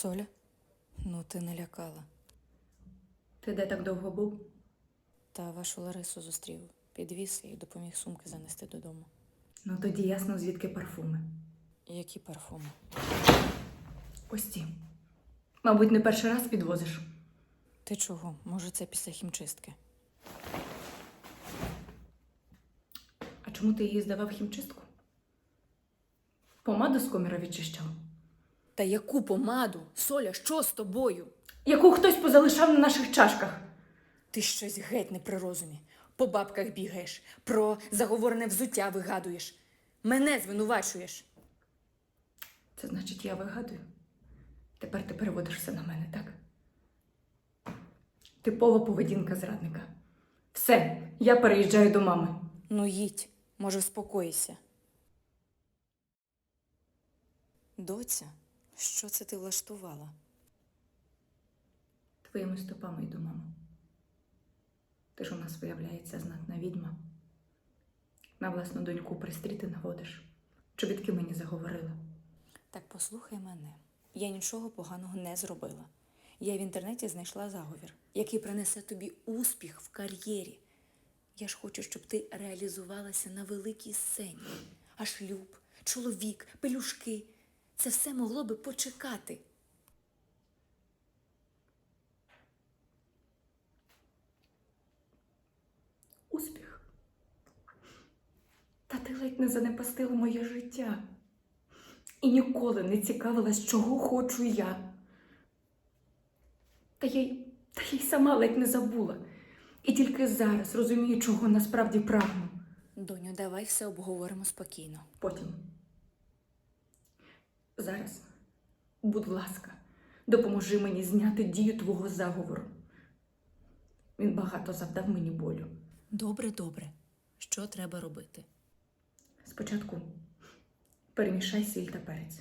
Соля? Ну, ти не лякала. Ти де так довго був? Та вашу Ларису зустрів. Підвіз і допоміг сумки занести додому. Ну тоді ясно, звідки парфуми. Які парфуми? Ось ці. Мабуть, не перший раз підвозиш. Ти чого? Може, це після хімчистки? А чому ти її здавав в хімчистку? Помаду з коміра відчищав, Та яку помаду? Соля, що з тобою? яку хтось позалишав на наших чашках. Ти щось геть не при розумі. По бабках бігаєш, про заговорене взуття вигадуєш. Мене звинувачуєш. Це значить, я вигадую. Тепер ти переводиш все на мене, так? Типова поведінка зрадника. Все, я переїжджаю до мами. Ну, їдь, може, вспокойся. Доця, що це ти влаштувала? Твоїми стопами йду, мамо. Ти ж у нас виявляється знатна відьма. На власну доньку пристріти наводиш. Чобітки мені заговорила. Так послухай мене. Я нічого поганого не зробила. Я в інтернеті знайшла заговір, який принесе тобі успіх в кар'єрі. Я ж хочу, щоб ти реалізувалася на великій сцені. А шлюб, чоловік, пелюшки це все могло би почекати. Успіх. Та ти ледь не занепастила моє життя. І ніколи не цікавилась, чого хочу я. Та я, й- та я й сама ледь не забула. І тільки зараз розумію, чого насправді прагну. Доню, давай все обговоримо спокійно. Потім. Зараз, будь ласка, допоможи мені зняти дію твого заговору. Він багато завдав мені болю. Добре, добре. Що треба робити? Спочатку перемішай сіль та перець.